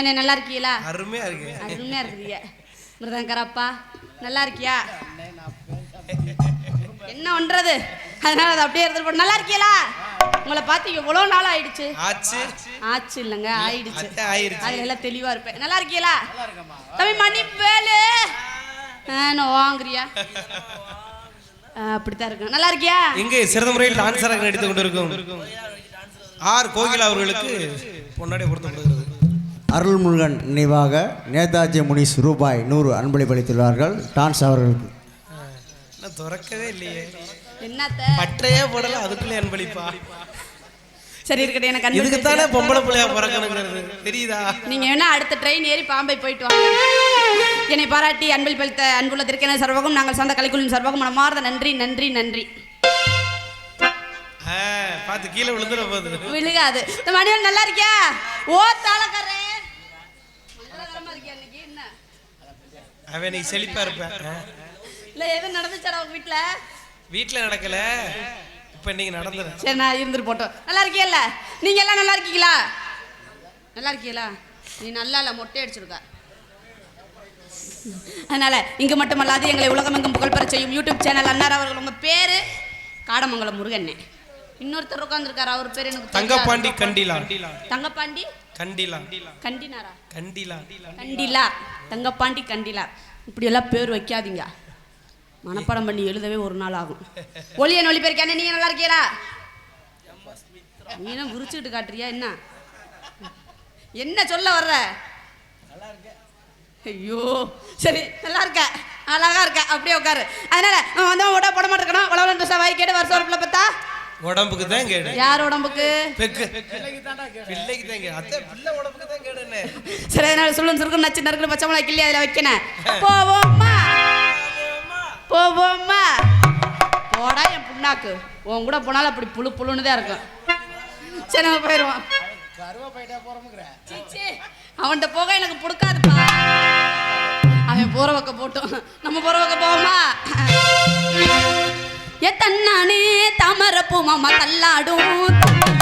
அண்ணா நல்லா இருக்கீங்களா? அருமையா இருக்கு அருமையா இருக்கிறீங்க மிருதங்கரப்பா நல்லா இருக்கியா? என்ன பண்றது? அதனால அதை அப்படியே போ நல்லா இருக்கீங்களா? உங்களை பார்த்து எவ்வளோ நாள் ஆயிடுச்சு? ஆச்சு. ஆச்சு இல்லைங்க ஆயிடுச்சு. அத்தை ஆயிருச்சு. அதுல எல்லாம் தெளிவா இருப்பேன். நல்லா இருக்கீங்களா? தம்பி மணி வேலு வாங்குறியா? அப்படித்தான் இருக்கு நல்லா இருக்கியா? இங்கே சிறந்த முறையில் டான்சராக நடித்து கொண்டிருக்கும் ஆர் கோகிலா அவர்களுக்கு பொன்னாடை பொருத்தப்படுகிறது அருள்முருகன் நினைவாக நேதாஜி முனிஸ் ரூபாய் நூறு அன்பளிப்பளித்துள்ளார்கள் டான்ஸ் அவர்களுக்கு. திறக்கவே இல்லையே. என்னத்த? பட்டையே போடல அதுக்குள்ளே அன்பளிப்பா. சரி இருக்கட்டும் எனக்கு இதுக்கு தானே பொம்பளை பிள்ளையா பிறக்கணுங்கிறது. தெரியுதா? நீங்க வேணா அடுத்த ட்ரெயின் ஏறி பாம்பை போயிட்டு வாங்க. என்னை பாராட்டி அன்பில் பழித்த அன்புள்ள திருக்கன சர்வகம் நாங்கள் சொந்த கலைக்குழுவின் சர்வகம் மனமார்ந்த நன்றி நன்றி நன்றி. ஆ, பார்த்து கீழே விழுந்துட போகுது. விழுகாது. இந்த மணிவன் நல்லா இருக்கியா? ஓ தாளக்காரே மங்களகரமா இருக்கியா இன்னைக்கு என்ன அவன் நீ செழிப்பா இருப்ப. ஆ. இல்ல எதுவும் நடந்துச்சாடா உங்க வீட்டுல வீட்டுல நடக்கல. இப்ப இன்னைக்கு நடந்துடும் சரி நான் இருந்துட்டு போட்டோம். நல்லா இருக்கியல்ல? நீங்க எல்லாம் நல்லா இருக்கீங்களா? நல்லா இருக்கீங்களா நீ நல்லா இல்ல மொட்டை அடிச்சிருக்க. அதனால இங்கு மட்டுமல்லாது எங்களை உலகமெங்கும் புகழ்பெற செய்யும் யூடியூப் சேனல் அன்னார் அவர்கள் உங்க பேரு காடமங்கலம் முருகண்ணே. இன்னொருத்தர் உட்காந்துருக்காரு அவர் பேர் எனக்கு. தங்கப்பாண்டி கண்டிலா தங்கப்பாண்டி? கண்டிலா. கண்டினாரா? கண்டிலா. கண்டிலா. தங்கப்பாண்டி கண்டிலா. இப்படி எல்லாம் பேர் வைக்காதீங்க. மனப்பாடம் பண்ணி எழுதவே ஒரு நாள் ஆகும். ஒளியன் ஒளி பேருக்கானே நீங்க நல்லா இருக்கீங்களா? நீ என்ன விரிச்சுக்கிட்டு காட்டுறியா? என்ன? என்ன சொல்ல வர்ற? ஐயோ சரி நல்லா இருக்க. அழகா இருக்க. அப்படியே உட்காரு. அதனால வந்து ஓட போட மாட்டேக்கணும் உழவன் ட்ரெஸ்ஸை வாங்கி கேட்டு வருஷம் வரப்பில் பார்த்தா. உடம்புக்கு தான் கேடு. யார் உடம்புக்கு? பெக்கு. பிள்ளைக்கு தான் கேடு. அத்தை பிள்ளை உடம்புக்கு தான் கேடுன்னு. சரி அதனால சொல்லுன்னு சுருக்கு நச்சு நறுக்கு பச்சை மிளகா கிள்ளி அதில் வைக்கணும். போவோம்மா. போவோம்மா. போடா என் புண்ணாக்கு. உன் கூட போனாலும் அப்படி புழு புழுன்னு தான் இருக்கும். சரி நம்ம போயிடுவோம். சீ, அவன்கிட்ட போக எனக்கு பிடிக்காதுப்பா. அவன் போற பக்கம் போட்டோம். நம்ம போற பக்கம் போவோமா? எத்தன்னானே தாமரப்பூ மாமா தள்ளாடும். பின்னி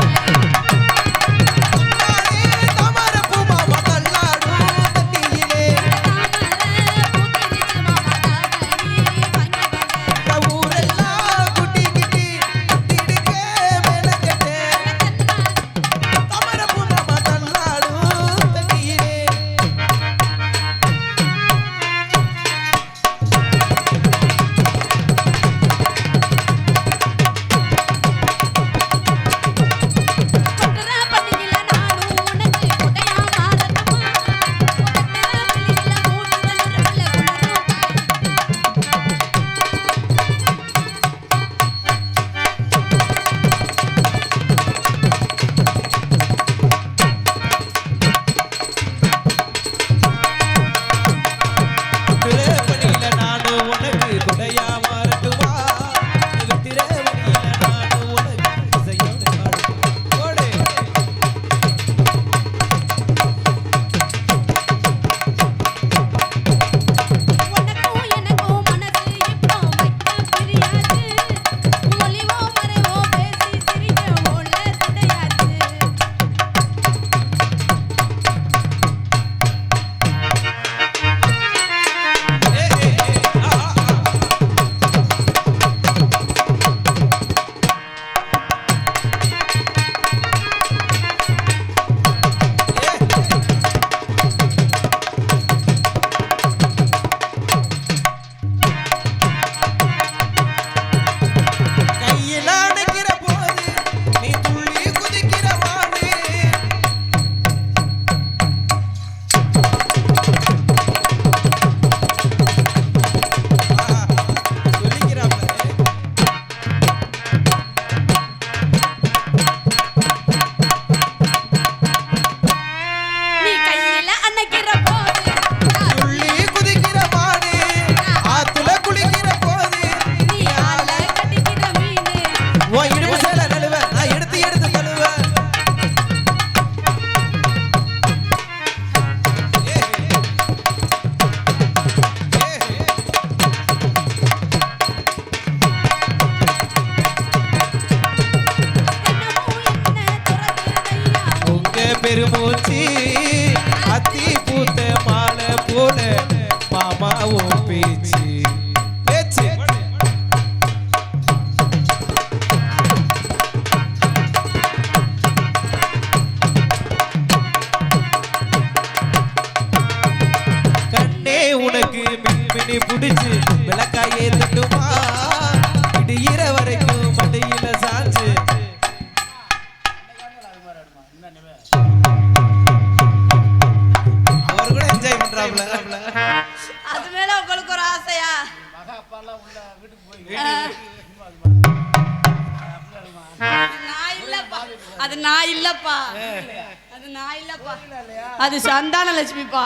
அது சந்தான லட்சுமிப்பா.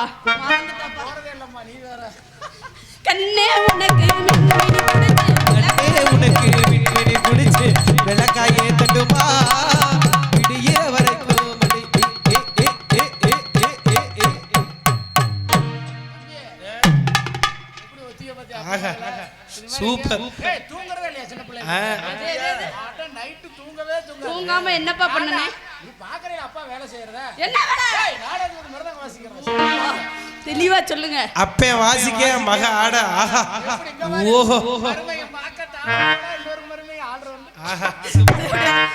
கண்ணே உனக்கு கண்ணே உனக்கு பின்னி புடிச்சு விளக்காயே தட்டுமா இடுகிற வரைக்கும் மடி ஏ, ஏ, ஏ, ஏ, ஏ, ஏ, ஏ, ஏ. ஆஹா, சூப்பர் இல்லையா சின்ன பிள்ளை தூங்கவே தூங்காம என்னப்பா பண்ணனே நீ பாக்குறே அப்பா வேலை செய்யறத. என்ன வேலை? மிருதங்க வாசிக்கிறேன் தெளிவா சொல்லுங்க. அப்பே வாசிக்க மக ஆட. ஆஹா. ஓஹோ. மருமையை பார்க்க இன்னொரு மருமையை ஆஹா.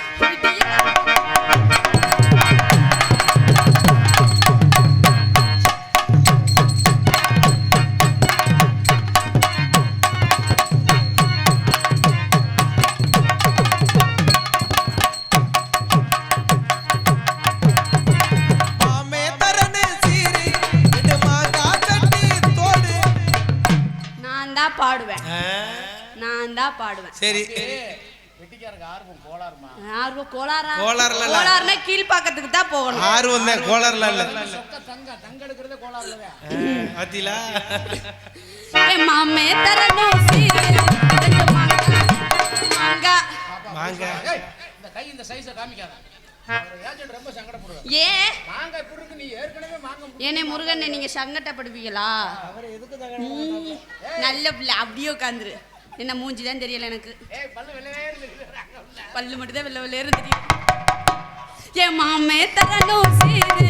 பாடுவேன். சரி. ஆர்வம் கோளாரா கோளாறுல. கோளாறுனா கீழ்பாக்கத்துக்கு தான் போகணும். ஆர்வம் தான் கோளர்ல இல்ல. சொக்க தங்க தங்க எடுக்கிறதே கோளாறுலவே பாத்தீங்களா ஏ மாமே தரணும் மாங்கா. மாங்கா. வாங்க ஏய், இந்த கை இந்த சைஸை காமிக்காத. அவர் ஏஜென்ட் ரொம்ப சங்கடப்படுவார். ஏ மாங்காய் இப்படி இருக்கு நீ ஏற்கனவே மாங்க ஏனே முருகனை நீங்க சங்கட்டப்படுவீங்களா நல்ல பிள்ளை அப்படியே உட்காந்துரு. என்ன மூஞ்சி தான் தெரியல எனக்கு. பல்லு மட்டும் தான் வெள்ள வெள்ளையரு தெரியும் ஏ மாமே தரணும் சீரு.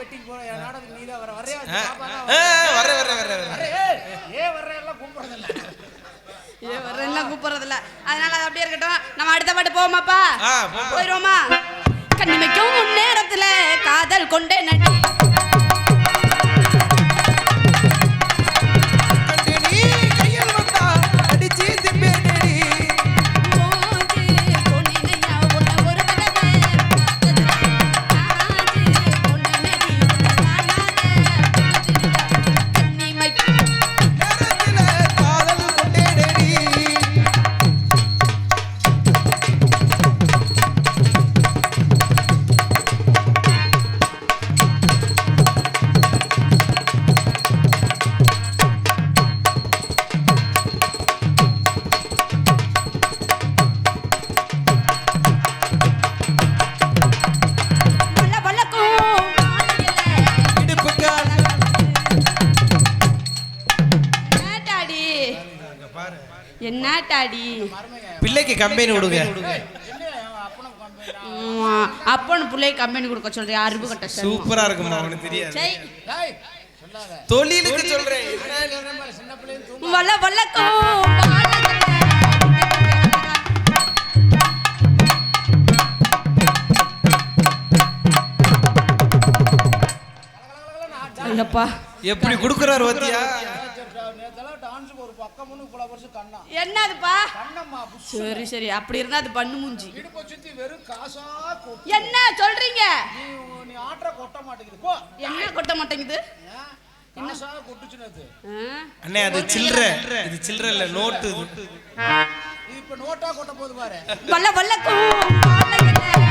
வெட்டிக்கு போற என் நாடகத்துக்கு நீ தான் வர வரையா வர வர வர வர ஏ வர்ற எல்லாம் கூப்பிடுறதில்ல. ஏ வரேன்லாம் கூப்பிடுறதில்ல. அதனால அது அப்படியே இருக்கட்டும். நம்ம அடுத்த பாட்டு போவோமாப்பா. போயிடுவோமா? கண்ணிமைக்கும் முன்னேரத்துல காதல் கொண்டே நடி. கம்பெனி ஆமா, அப்பன்னு பிள்ளை கம்பெனி கொடுக்க சொல்றியா அறிவு கட்ட சரி சூப்பரா இருக்குமா அவனுக்கு தெரியாது. சரி டேய் சொல்லாத. தொழிலுக்கு சொல்றேன். சொல்றேன் வல்ல வல்லக்கும். எப்படி குடுக்குறாரு ஒரு பக்கமுன்னு இவ்வளவு வருஷம் கண்ணா. என்னதுப்பா? கண்ணம்மா சரி சரி. அப்படி இருந்தா அது பண்ணு மூஞ்சி. இடுப்பை சுத்தி வெறும் காசா கொட்டு. என்ன சொல்றீங்க? நீ நீ ஆட்டுற கொட்ட மாட்டேங்குது. போ. என்ன கொட்ட மாட்டேங்குது? காசா கொட்டுச்சுன்னு அது. ஆ? அண்ணே அது சில்லற. இது சில்லற இல்ல நோட்டு இது. இப்ப நோட்டா கொட்ட போகுது பாரு. வல்ல வல்லக்கும்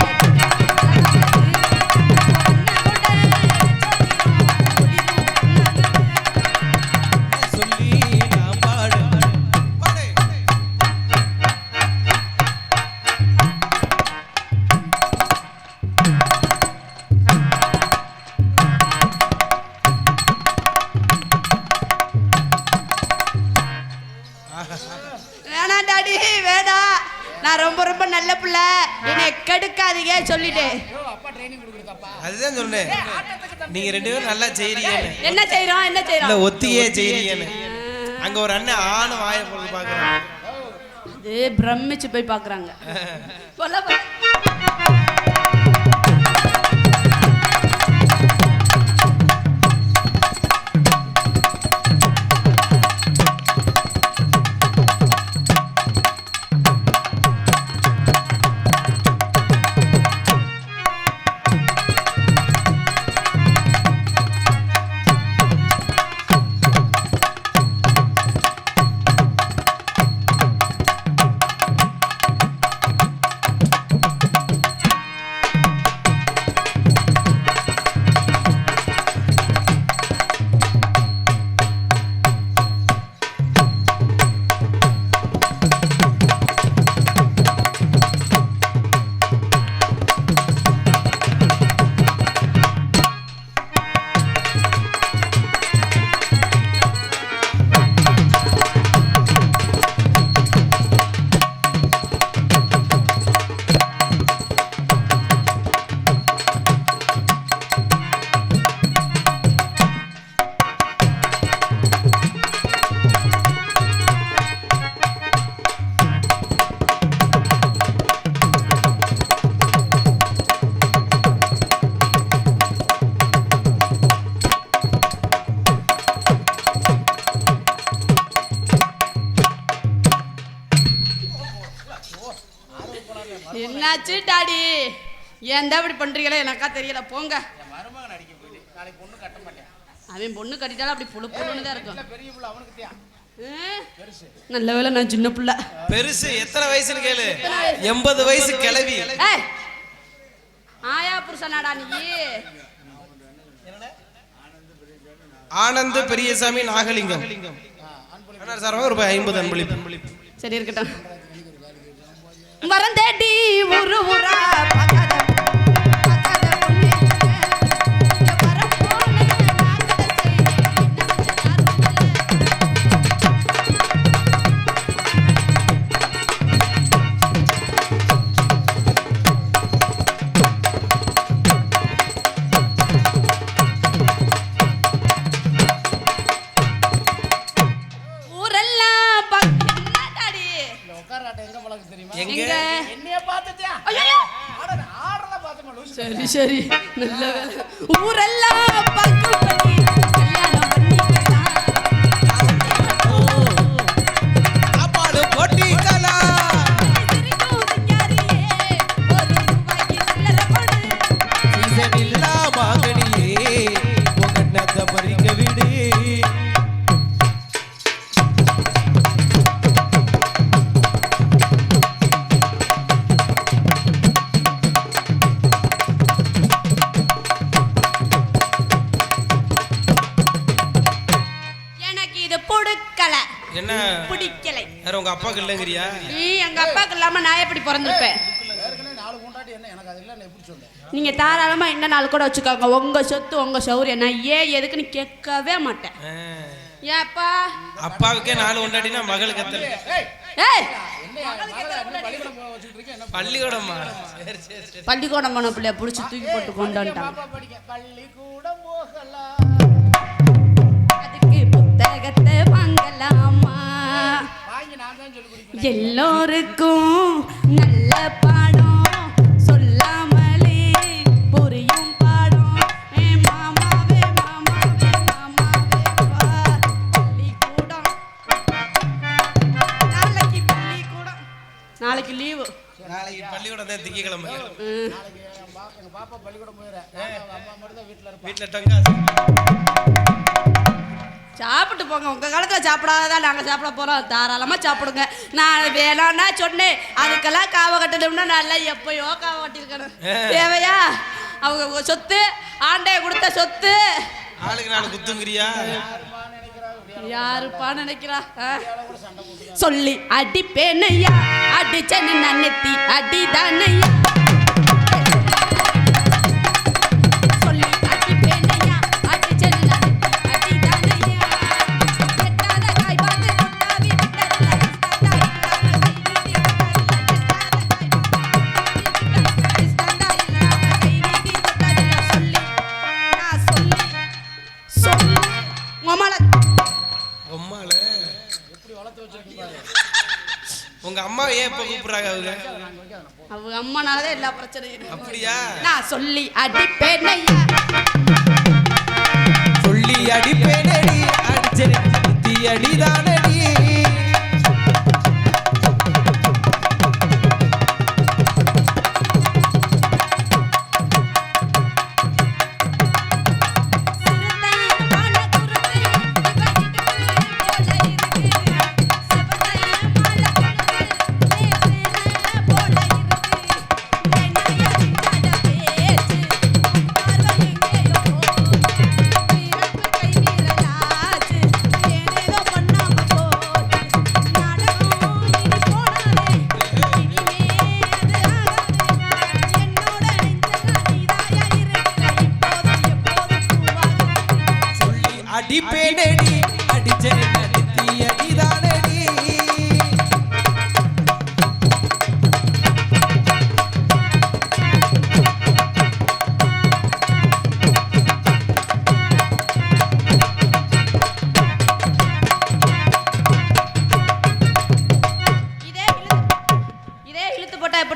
புள்ள என்னை கெடுக்காதீங்க சொல்லிட்டேன் அதுதான் சொன்னேன். நீங்க ரெண்டு பேரும் நல்லா செய்றீங்கன்னு. என்ன செய்றோம் என்ன இல்ல செய்றோம் ஒத்தியே செய்றீங்கன்னு. அங்க ஒரு அண்ணன் ஆணு வாயை போட்டு பாக்குறாங்க அது பிரமிச்சு போய் பாக்குறாங்க ஏன் தான் இப்படி பண்றீங்களே எனக்கா தெரியல. போங்க. என் மருமகன் அடிக்க போயிட்டு நாளைக்கு பொண்ணு கட்ட மாட்டேன். அவன் பொண்ணு கட்டிட்டாலும் அப்படி புழு புழுன்னு தான் இருக்கும். பெரிய புள்ள அவனுக்கு ஆ? நல்ல வேளை நான் சின்ன புள்ள. பெருசு எத்தனை வயசுன்னு கேளு. எண்பது வயசு கிளவி ஏய் ஆயா புருஷனாடா நீ. ஆனந்த் பெரியசாமி நாகலிங்கம். சார் ஒரு ஐம்பது அன்பளிப்பு சரி இருக்கட்டும். மறந்தேடி ஒரு ஊரா என்ன? பிடிக்கலை. வேற உங்க அப்பாக்கு இல்லைங்கிறியா? நீ எங்க அப்பாக்கு இல்லாம நான் எப்படி பிறந்திருப்பேன்? ஏற்கனவே நாலு கொண்டாடி என்ன? எனக்கு அது இல்லை நான் எப்படி சொல்றேன்? நீங்க தாராளமா என்ன நாள் கூட வச்சுக்கோங்க. உங்க சொத்து உங்க சௌரியம். நான் ஏன் எதுக்குன்னு கேட்கவே மாட்டேன். ஏப்பா? அப்பாவுக்கே நாலு கொண்டாடினா மகளுக்கு எத்தனை பள்ளிக்கூடம்? பள்ளிக்கூடமா போன பிள்ளைய பிடிச்சி தூக்கி போட்டு கொண்டு போகலாம்? அதுக்கு புத்தகத்தை வாங்கலாமா? வாங்கி நான் தான் சொல்லி கொடுப்பேன். எல்லோருக்கும் நல்ல பாடம். சொல்லாமலே திங்கக்கிழமை நாளைக்கு என் பா எங்கள் பாப்பா பள்ளிக்கூடம் போயிடுறேன் அம்மா மட்டும் தான் வீட்டில் இருப்பேன் வீட்டுல டங்கா சாப்பிட்டு போங்க. உங்க காலத்துல சாப்பிடாதான் நாங்க சாப்பிட போறோம். தாராளமா சாப்பிடுங்க. நான் வேணாம்னா சொன்னேன். அதுக்கெல்லாம் காவ கட்டணும்னா நல்லா எப்பயோ காவ கட்டியிருக்கணும். தேவையா? அவங்க சொத்து ஆண்டைய கொடுத்த சொத்து. ஆளுக்கு நாலு குத்துங்கிறியா? யாருப்பா நினைக்கிறா? சொல்லி அடிப்பேனையா அடிச்சனு நன்னெத்தி அடிதானையா அப்படியா? நான் சொல்லி அடிப்பேன்.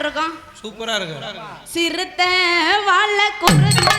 இருக்கும் சூப்பரா இருக்கும் சிறுத்தை வாழ குறுத்த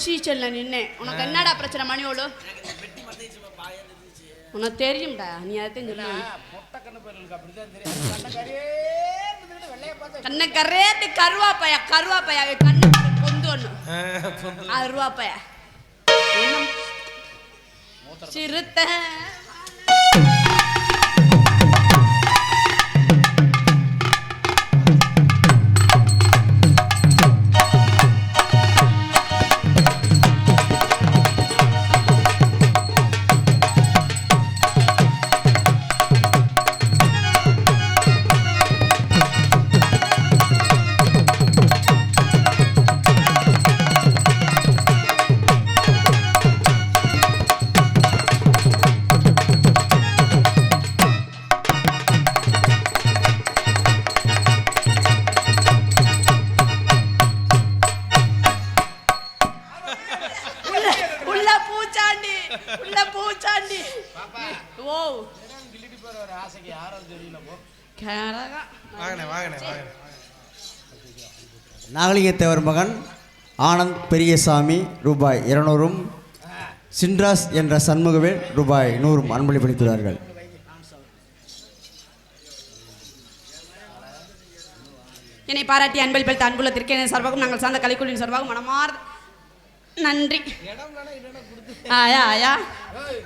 பொசிஷன்ல நின்னேன். உனக்கு என்னடா பிரச்சனை மணியோடு உனக்கு தெரியும்டா நீ அதை தெரியும். கண்ணை கரையே இருந்துக்கிட்டு வெள்ளைய பார்த்தா கண்ணை கரேட்டு கருவாப்பையா கருவாப்பையா கண்ணு பொந்து அருவாப்பையா என்ன சிறுத்தை. உள்ள பூச்சாண்டி ஓ. கிள்ளிட்டு போற ஒரு ஆசைக்கு யாரும் தெரியல போ. நாகலிங்கத்தேவர் மகன் ஆனந்த் பெரியசாமி ரூபாய் இருநூறும். சின்ராஸ் என்ற சண்முகவேல் ரூபாய் நூறும் அன்பளிப்பளித்துள்ளார்கள் என்னை பாராட்டி அன்பளிப்பளித்த அன்புலத்திற்கு என சார்பாகவும் நாங்கள் சார்ந்த கலைக்குழுவின் சார்பாகவும் மனமார் நன்றி. ஆயா ஆயா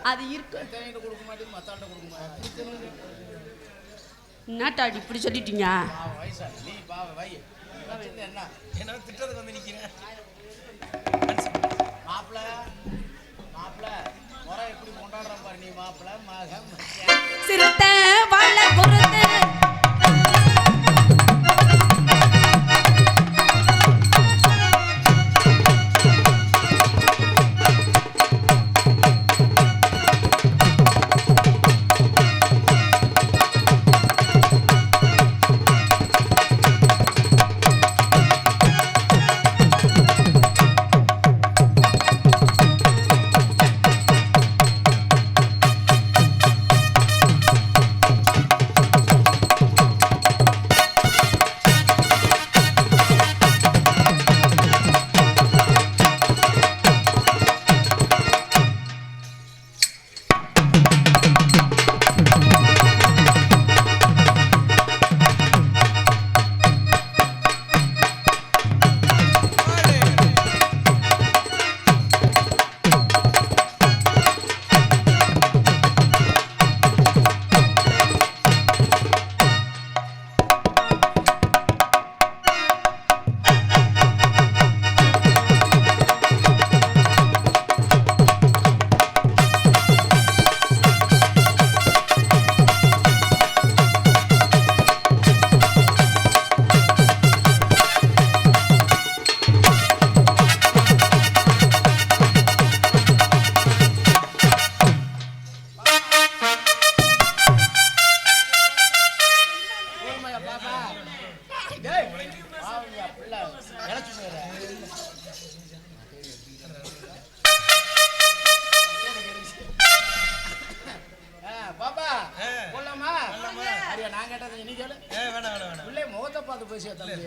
அது இருக்கு. தேங்கிட்ட கொடுக்க மாட்டேன் மத்தாண்ட கொடுக்க மாட்டேன் என்னட்டாடி இப்படி சொல்லிட்டீங்க? பாவம் வயசா நீ கேட்டது நீ கேளு. ஏ வேணாம் வேணாம் பிள்ளை முகத்தை பார்த்து பேசிய தம்பி?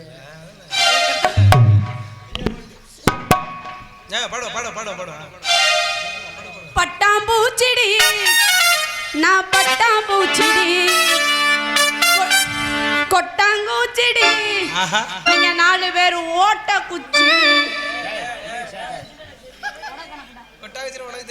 பட்டாம்பூச்சிடி நான் பட்டாம்பூச்சிடி. கொட்டாங்கூச்சிடி. ஆஹா. நீங்க நாலு பேர் ஓட்ட குச்சி. கொட்டாயத்தில் உனக்கு